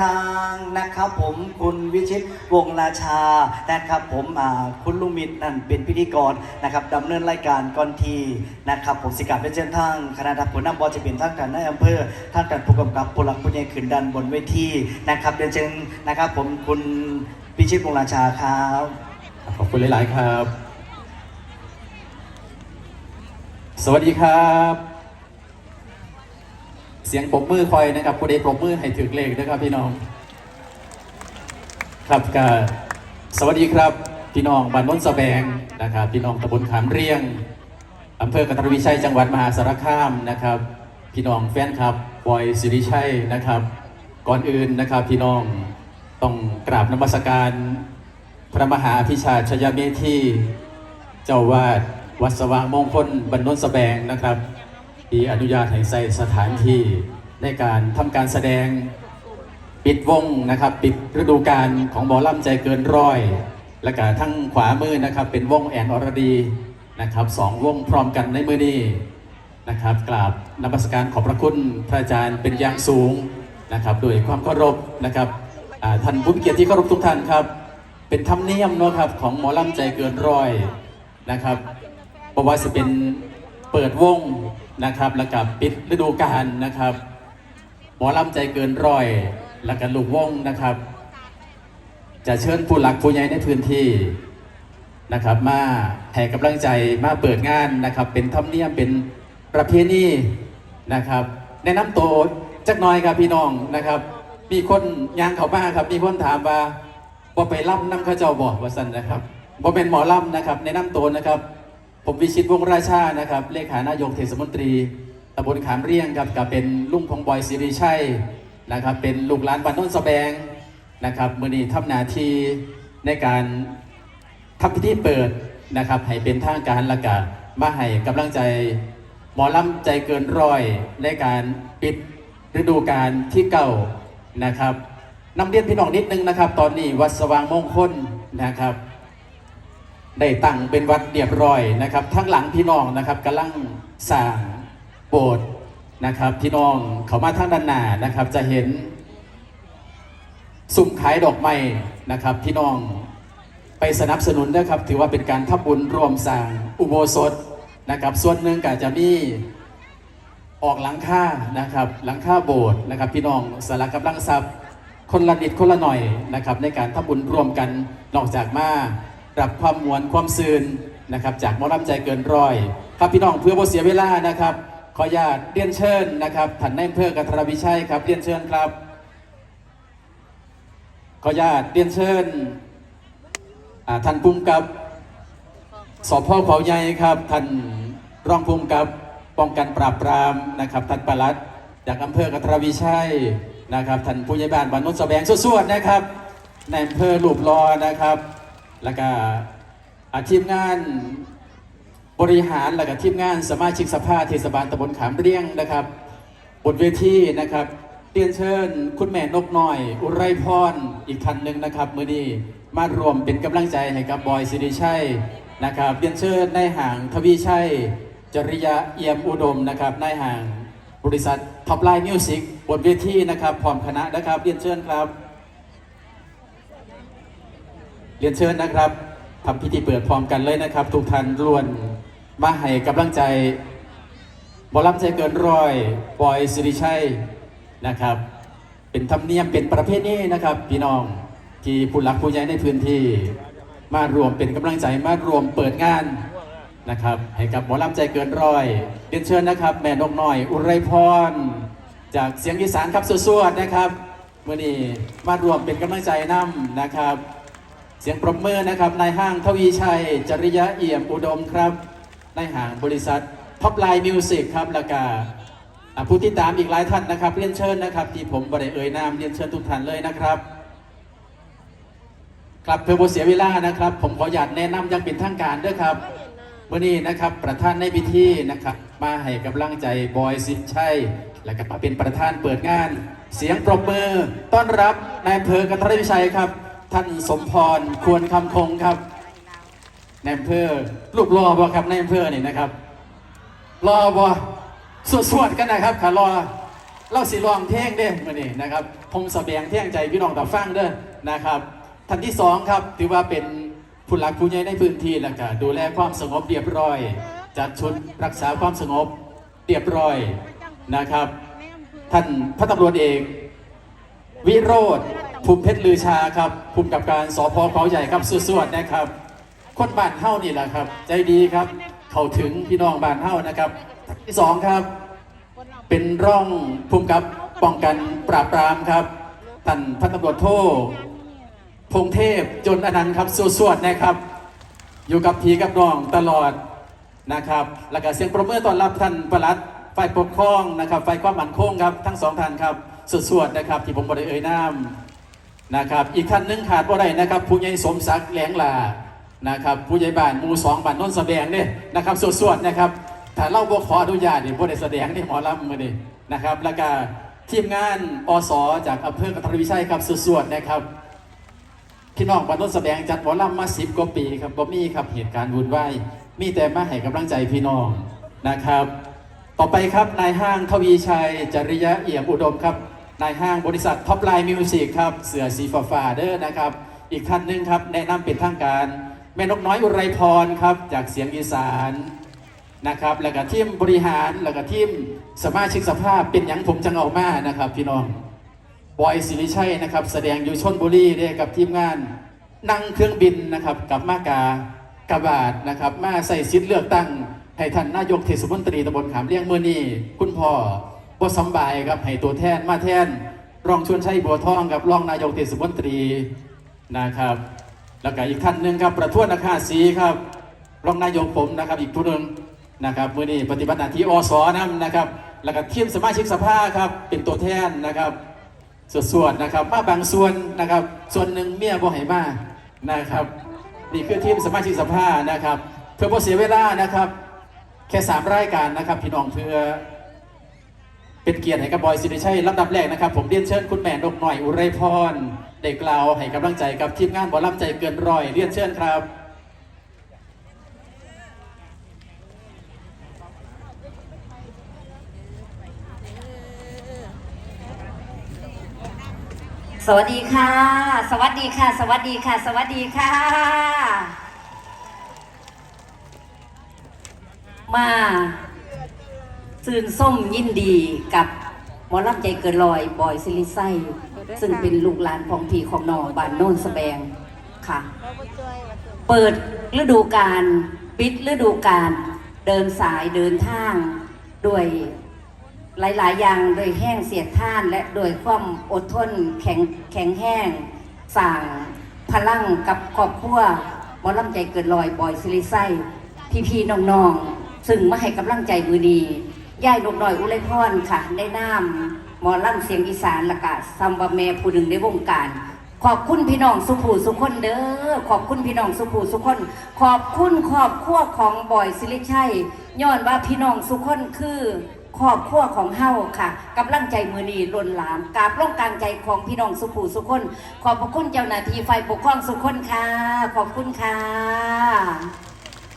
ทางนะครับผมคุณวิชิตวงราชานะครับผมคุณลุงมิตรนั่นเป็นพิธีกรนะครับดำเนินรายการก่อนทีนะครับผมสิกาเป็นเช่นทางคณะทัพผลนำบอจะเป็นทางการในอำเภอท่างการผู้กำกับผู้หลักผู้ใหญ่ขึ้นดันบนเวทีนะครับเรียนเชิญนะครับผมคุณวิชิตวงราชาครับขอบคุณหลาย ๆ ครับ สวัสดีครับ เสียงปรบมือคอยนะครับผู้ใดปรบมือให้ถึงเลขนะครับพี่น้อง ครับก็สวัสดีครับพี่น้องบ้านน้นสะแบงนะครับพี่น้องตำบลขามเรียงอำเภอกันทรวิชัยจังหวัดมหาสารคามนะครับ พี่น้องแฟนครับบอยสิริชัยนะครับ ก่อนอื่นนะครับพี่น้องต้องกราบนมัสการพระมหาพิชาชยเมธีเจ้าวาดวัดสว่างมงคลบรรนนสแบงนะครับ ที่อนุญาตให้ใส่สถานที่ในการทำการแสดงปิดวงนะครับปิดฤดูกาลของหมอลำใจเกินร้อย และก็ทั้งขวามือนะครับ เป็นวงแอนอรดีนะครับสองวงพร้อมกันในมือนี้นะครับกราบนมัสการขอบพระคุณพระอาจารย์เป็นอย่างสูงนะครับด้วยความเคารพนะครับท่านผู้มีเกียรติที่เคารพทุกท่านครับ เป็นธรรมเนียมเนาะครับของหมอลำใจเกินร้อยนะครับเพราะว่าจะเป็นเปิดวง นะครับแล้วกับปิดฤดูกาลนะครับหมอลำใจเกินร้อย แล้วก็ลูกวงนะครับ จะเชิญผู้หลักผู้ใหญ่ในพื้นที่นะครับ มาให้กำลังใจมาเปิดงานนะครับ เป็นธรรมเนียมเป็นประเพณีนะครับ แนะนำตัวจักน่อยครับพี่น้องนะครับ มีคนยางเขามาครับ มีคนถามว่าว่าไปล่ำน้ำข้าเจ้าบอกว่าสันนะครับว่าเป็นหมอล่ำนะครับ แนะนำตัวนะครับ ผมวิชิตวงราชานะครับเลขานายกเทศมนตรีตำบลขามเรียงครับกับเป็นลุงของบอยสิริชัยนะครับ เป็นลูกหลานบ้านโนนสแบงนะครับมือนี้ทำหนาทีในการทำพิธีเปิดนะครับให้เป็นทางการละกามาให้กำลังใจหมอลำใจเกินร้อยในการปิดฤดูกาลที่เก่านะครับนำเรียนพี่น้องนิดนึงนะครับ ตอนนี้วัดสว่างมงคลนะครับ ได้ตั้งเป็นวัดเรียบร้อยนะครับ ทั้งหลังพี่น้องนะครับกำลังสร้างโบสถ์นะครับพี่น้องเขามาทางด้านหน้านะครับ จะเห็นสุ่มขายดอกไม้นะครับพี่น้องไปสนับสนุนนะครับ ถือว่าเป็นการทับบุญรวมสร้างอุโบสถนะครับ ส่วนหนึ่งก็จะมีออกหลังค่านะครับหลังค่าโบสถ์นะครับ พี่น้องสละกำลังทรัพย์คนละนิดคนละหน่อยนะครับ ในการทำบุญรวมกันนอกจากมา รับความมวลความซืนนะครับ จากมอลำใจเกินร้อย ครับพี่น้องเพื่อบ่เสียเวลานะครับ ขออนุญาตเรียนเชิญนะครับท่านนายอำเภอกันทรวิชัยครับเรียนเชิญครับ ขออนุญาตเรียนเชิญอ่าท่านภูมิกับสพเขาใหญ่ครับท่านรองภูมิกับป้องกันปราบปรามนะครับท่านปลัด จากอำเภอกันทรวิชัยนะครับท่านผู้ใหญ่บ้านบ้านโนนสะแบงสวดๆนะครับในอำเภอหลูบลอนะครับ แล้วก็อาทีมงานบริหารและก็ทีมงานสมาชิกสภาเทศบาลตำบลขามเรียงนะครับ บนเวทีนะครับเรียนเชิญ คุณแม่นกน้อย อุไรพรอีกท่านหนึ่งนะครับมือนี้มารวมเป็นกำลังใจให้กับบอยสิริชัยนะครับเรียนเชิญนายห่างทวีชัย จริยะเอี่ยมอุดมนะครับนายห่างบริษัทท็อปไลน์มิวสิกบนเวทีนะครับพร้อมคณะนะครับเรียนเชิญครับ เรียนเชิญนะครับทำพิธีเปิดพร้อมกันเลยนะครับ ทุกท่านล้วนมาให้กำลังใจบอลำใจเกินร้อยบอยสิริชัยนะครับ เป็นธรรมเนียมเป็นประเพณีนะครับ พี่น้องที่ผู้หลักผู้ใหญ่ในพื้นที่ มารวมเป็นกำลังใจมารวมเปิดงานนะครับ ให้กับหมอลำใจเกินร้อยเรียนเชิญนะครับ แม่นกน้อย อุไรพรจากเสียงอีสานครับสวดๆนะครับเมื่อนี้มารวมเป็นกำลังใจนํนะครับ เสียงปรบมือนะครับนายห้างทวีชัย จริยะเอี่ยมอุดมครับนายห้างบริษัทท็อปไลน์มิวสิกครับแล้วก็อ่าผู้ที่ตามอีกหลายท่านนะครับเรียนเชิญนะครับ ที่ผมบริเอ่ยนามเรียนเชิญทุกท่านเลยนะครับครับเพื่อบเสียเวลานะครับ ผมขออนุญาตแนะนำยังเป็นทางการด้วยครับวันนี้นะครับประธานในพิธีนะครับ มาให้กำลังใจบอยสินชัย และก็มาเป็นประธานเปิดงาน เสียงปรบมือต้อนรับนายอำเภอกันทรวิชัยครับ ท่านสมพรควรคำคงครับนายอำเภอรูปรอบ่ครับนายอำเภอนี่นะครับ รอบ่สวดๆกันนะครับขารอเราสิลองเพลงเด้มื่อนี้นะครับพงสแสดงเท่งใจพี่น้องต่อฟังเด้อนะครับ ท่านที่สองครับถือว่าเป็นผู้หลักผู้ใหญ่ในพื้นที่แล้วก็ดูแลความสงบเรียบร้อย จัดชุดรักษาความสงบเรียบร้อยนะครับ ท่านพันตำรวจเอกวิโรธ ภูมิเพชรลือชาครับภูมิกับการสพเขาใหญ่ครับสวดๆนะครับ คนบ้านเฮ้านี่แหละครับ ใจดีครับ เข้าถึงพี่น้องบ้านเฮ้านะครับที่สองครับ เป็นร่องภูมิกับป้องกันปราบปรามครับท่านพันตำรวจโทพงเทพจนอนันต์ครับสวดๆนะครับ อยู่กับพีกับน้องตลอดนะครับ แล้วก็เสียงประเมินต้อนรับท่านประหลัดฝ่ายปกครองนะครับฝ่ายความมั่นคงครับ ทั้งสองท่านครับสวดๆนะครับ ที่ผมบริเอ่ยนาม นะครับ อีกท่านหนึงขาดบ่ได้นะครับผู้ใหญ่สมศักดิ์แหลงลานะครับผู้ใหญ่บ้านมูสองบ้านนนสะแบงเนี่ยนะครับสวดๆนะครับถ้าเราบ่ขออนุญาตเนี่บ่ได้แสดงนี่หมอลำมื้อนี้นะครับ แล้วก็ทีมงานอสจากอำเภอกระทรวิชัยครับสวดๆนะครับพี่น้องบ้านนนสะแบงจัดหมอลำมาสิบกว่าปีครับบ่มีครับเหตุการณ์วุ่นวายมีแต่มาให้กำลังใจพี่น้องนะครับ ต่อไปครับนายห้างทวีชัยจริยะเอี่ยมอุดมครับ นายห้างบริษัทท็อปไลน์มิวสิกครับเสือสีฟ้าฟาเด้อนะครับ อีกท่านหนึ่งครับแนะนำเป็นทางการ แม่นกน้อยอุไรพรครับจากเสียงอีสานนะครับ แล้วก็ทีมบริหารแล้วก็ทีมสมาชิกสภาพเป็นหยังผมจังเอามานะครับ พี่น้องบอยสิริชัยนะครับ แสดงอยู่ชนบุรีเด้กับทีมงานนั่งเครื่องบินนะครับกับมากากบาทนะครับมาใส่สิทเลือกตั้งให้ท่านนายกเทศมนตรีตำบลขามเลี้ยงเมื่อนี้คุณพ่อ บ่สบายครับให้ตัวแทนมาแทนรองชวนชัยบัวทองกับรองนายกเทศมนตรีนะครับ แล้วก็อีกท่านหนึ่งครับประทวนอาคาศรีครับรองนายกผมนะครับอีกผู้หนึ่งนะครับมื่อนี้ปฏิบัติหน้าที่อสนำนะครับ แล้วก็ทีมสมาชิกสภาครับเป็นตัวแทนนะครับส่วนๆนะครับมาบางส่วนนะครับ ส่วนหนึ่งเมียบ่ให้มานะครับนี่คือทีมสมาชิกสภานะครับเพื่อบ่เสียเวลานะครับ แค่สามรายการนะครับพี่น้องเพื่อ เป็นเกียรติให้กับบอยสิริชัยลำดับแรกนะครับ ผมเรียนเชิญคุณแม่นกหน่อยอุไรพรได้กล่าวให้กำลังใจกับทีมงานบอลล่ำใจเกินร้อยเรียนเชิญครับสวัสดีค่ะ สวัสดีค่ะ สวัสดีค่ะ สวัสดีค่ะ มา ซื่นส้มยินดีกับหมอลำใจเกินลอยบอยซิลิไซซึ่งเป็นลูกหลานของพี่ของน้องบ้านโน่นสแบงค่ะ เปิดฤดูกาลปิดฤดูกาลเดินสายเดินทางด้วยหลาย ๆ อย่างโดยแห้งเสียดท่านและโดยความอดทนแข็งแข็งแห้งสั่งพลังกับครอบครัวหมอลำใจเกินลอยบอยซิลิไซพี่ๆน้องๆซึ่งมาให้กำลังใจมือดี ย่ายนกน้อยอุไรพรค่ะได้น้ำหมอล่ำเสียงอีสานละกะซัมบะเมผู้หนึ่งในวงการ ขอบคุณพี่น้องสุภูสุขคนเด้อขอบคุณพี่น้องสุภูสุขคน ขอบคุณขอบครัวของบอยซิลิชัยย้อนว่าพี่น้องสุขคนคือครอบครัวของเฮาค่ะกำลังใจมือนีล้นหลามกาบร่องกลางใจของพี่น้องสุภูสุขคน ขอบพระคุณเจ้าหน้าที่ไฟปกครองสุขคนค่ะ ขอบคุณค่ะ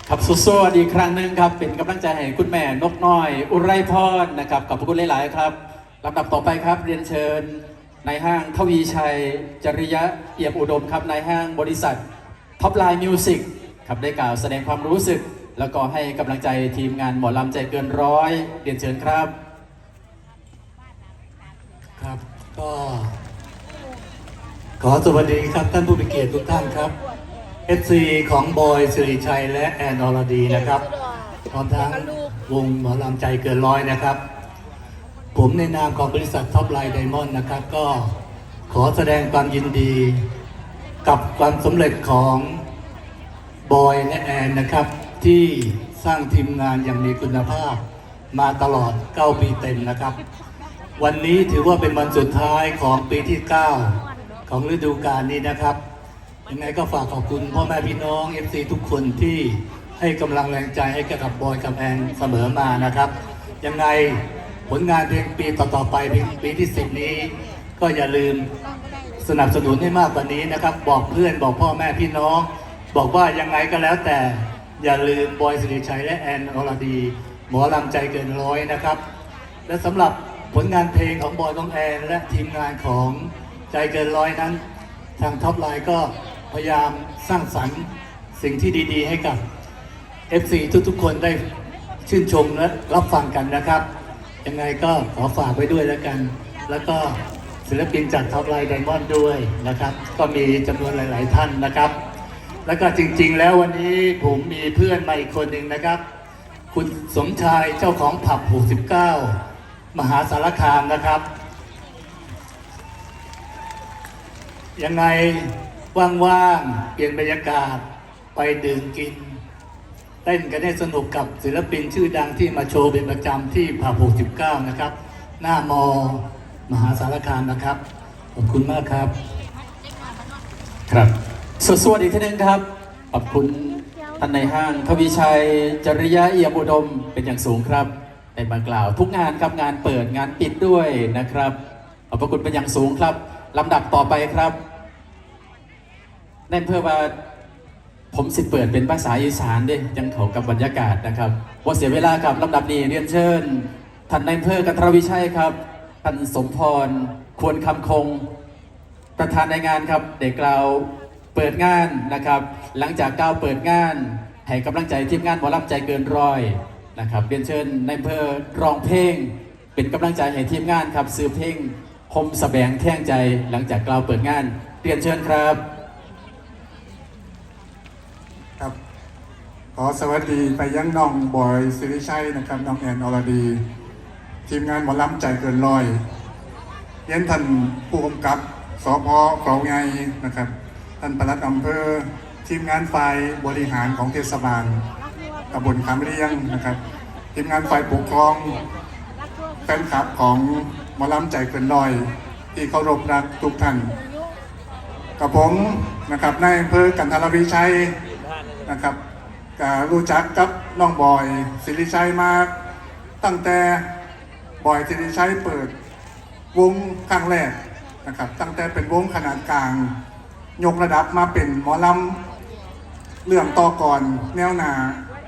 ครับสวัสดีอีกครั้งหนึ่งครับ เป็นกำลังใจให้คุณแม่นกน้อย อุไรพรนะครับขอบคุณหลาย ๆ ครับลำดับต่อไปครับ เรียนเชิญนายห้างทวีชัย จริยะเอี่ยมอุดมครับนายห้างบริษัทท็อปไลน์มิวสิกครับได้กล่าวแสดงความรู้สึก แล้วก็ให้กำลังใจทีมงานหมอลำใจเกินร้อยเรียนเชิญครับ ครับก็ ขอสวัสดีครับท่านผู้มีเกียรติทุกท่านครับ FC ของบอยสิริชัยและแอนอรดีนะครับพร้อมทั้งวงหมอลำใจเกินร้อยนะครับ ผมในนามของบริษัทท็อปไลน์ไดมอนด์นะครับ ก็ขอแสดงความยินดี กับความสำเร็จของบอยและแอนนะครับ ที่สร้างทีมงานอย่างมีคุณภาพมาตลอด 9 ปีเต็มนะครับ วันนี้ถือว่าเป็นวันสุดท้ายของปีที่ 9 ของฤดูกาลนี้นะครับ ยังไงก็ฝากขอบคุณพ่อแม่พี่น้อง FC ทุกคนที่ให้กำลังแรงใจให้กับบอยกับแอนเสมอมานะครับ ยังไงผลงานเพลงปีต่อๆไปเพลงปีที่10นี้ ก็อย่าลืมสนับสนุนให้มากกว่านี้นะครับ บอกเพื่อนบอกพ่อแม่พี่น้อง บอกว่ายังไงก็แล้วแต่อย่าลืมบอยสิริชัยและแอนอรดี หมอลำใจเกินร้อยนะครับ และสำหรับผลงานเพลงของบอยน้องแอน และทีมงานของใจเกินร้อยนั้น ทางท็อปไลน์ก็ พยายามสร้างสรรค์สิ่งที่ดีๆ ให้กับ FC ทุกๆคนได้ชื่นชมและรับฟังกันนะครับ ยังไงก็ขอฝากไว้ด้วยแล้วกัน แล้วก็ศิลปินจากท็อปไลน์ไดมอนด์ด้วยนะครับ ก็มีจำนวนหลาย ๆ ท่านนะครับ แล้วก็จริงๆ แล้ววันนี้ผมมีเพื่อนมาอีกคนหนึ่งนะครับ คุณสมชายเจ้าของผับ 69 มหาสารคามนะครับ ยังไง ว่างๆ เปลี่ยนบรรยากาศ ไปดื่มกิน เต้นกันให้สนุกกับศิลปินชื่อดังที่มาโชว์เป็นประจำที่ผับ69นะครับ หน้ามอ มหาสารคามนะครับ ขอบคุณมากครับ ครับสวสวัสดีทีหนึงครับ ขอบคุณท่านในห้างทวีชัยจริยะเอี่ยมอุดมเป็นอย่างสูงครับในบางกล่าวทุกงานครับงานเปิดงานปิดด้วยนะครับขอบพระคุณเป็นอย่างสูงครับลำดับต่อไปครับ นั่นเพื่อว่าผมสิเปิดเป็นภาษาอีสานเด้ยังเขากับบรรยากาศนะครับว่าเสียเวลากับลำดับนี้เรียนเชิญท่านนายอำเภอกันทรวิชัยครับท่านสมพรควรคำคง ประธานในงานครับเด็กเราเปิดงานนะครับ หลังจากก้าวเปิดงานให้กำลังใจทีมงานหมอลำใจเกินร้อยนะครับเรียนเชิญนอำเภอร้องเพลง เป็นกำลังใจให้ทีมงานครับซื้อเพลงคมสแสบงแท่งใจหลังจากกล่าวเปิดงาน เรียนเชิญครับ ขอสวัสดีไปยังน้องบอยสิริชัยนะครับน้องแอนอรดี ทีมงานหมอลำใจเกินร้อยเย็นท่านผู้กำกับสพเขาไงนะครับ ท่านประลัดอำเภอ ทีมงานฝ่ายบริหารของเทศบาลตำบลคำเรียงนะครับ ทีมงานฝ่ายปกครองแฟนคลับของหมอลำใจเกินร้อย ที่เคารพรักทุกท่านกับผมนะครับนายอำเภอกันทรวิชัยนะครับ ก็รู้จักกับน้องบอยสิริชัยมาตั้งแต่บอยสิริชัยเปิดวงครั้งแรกนะครับ ตั้งแต่เป็นวงขนาดกลาง ยกระดับมาเป็นหมอลำเรื่องต่อก่อนแนวหนา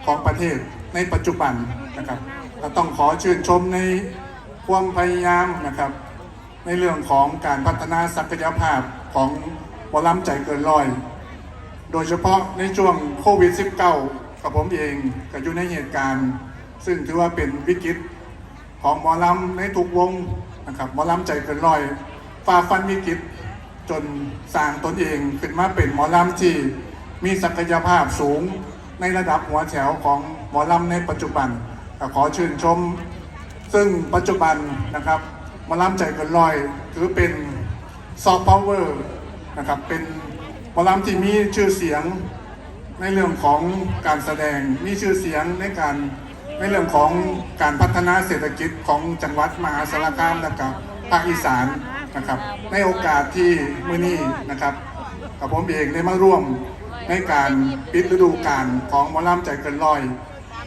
ของประเทศในปัจจุบันนะครับก็ต้องขอชื่นชมในความพยายามนะครับ ในเรื่องของการพัฒนาศักยภาพของหมอลำใจเกินร้อย โดยเฉพาะในช่วงโควิด -19 กับผมเองก็อยู่ในเหตุการณ์ ซึ่งถือว่าเป็นวิกฤตของหมอลำในทุกวงนะครับหมอลำใจเกินร้อยฝ่าฟันวิกฤตจนสร้างตนเองขึ้นมาเป็นหมอลำที่มีศักยภาพสูงในระดับหัวแถวของหมอลำในปัจจุบันก็ขอชื่นชม ซึ่งปัจจุบันนะครับหมาล้ำใจเกินร้อย ถือเป็นซอฟต์พาวเวอร์นะครับเป็น มอลำที่มีชื่อเสียงในเรื่องของการแสดงมีชื่อเสียงในการในเรื่องของการพัฒนาเศรษฐกิจของจังหวัดมหาสารคามและกับภาคอีสานนะครับ ในโอกาสที่มื่อนี้นะครับกับผมเองได้มาร่วมในการปิดฤดูกาลของหมอลำใจเกินร้อย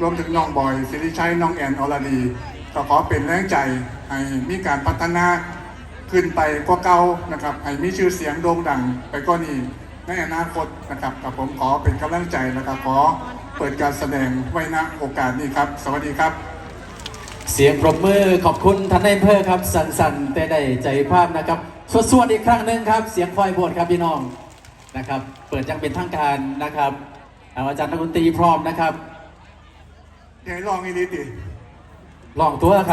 รวมถึงน้องบอยสิริชัยน้องแอนอรดีก็ขอเป็นแรงใจให้มีการพัฒนาขึ้นไปกว่าเก่านะครับให้มีชื่อเสียงโด่งดังไปก็นี้ ในอนาคตนะครับกับผมขอเป็นกำลังใจแล้วก็ขอเปิดการแสดงไว้ณโอกาสนี้ครับ สวัสดีครับ เสียงปรบมือขอบคุณท่านในอำเภอครับ สั่นๆแต่ได้ใจภาพนะครับสวดๆอีกครั้งหนึ่งครับ เสียงควายบวชครับพี่น้องนะครับ เปิดอยังเป็นทางการนะครับเอาอาจารย์นักดนตรีพร้อมนะครับเดี๋ยวให้ลองอีกนิดดิลองตัวครับ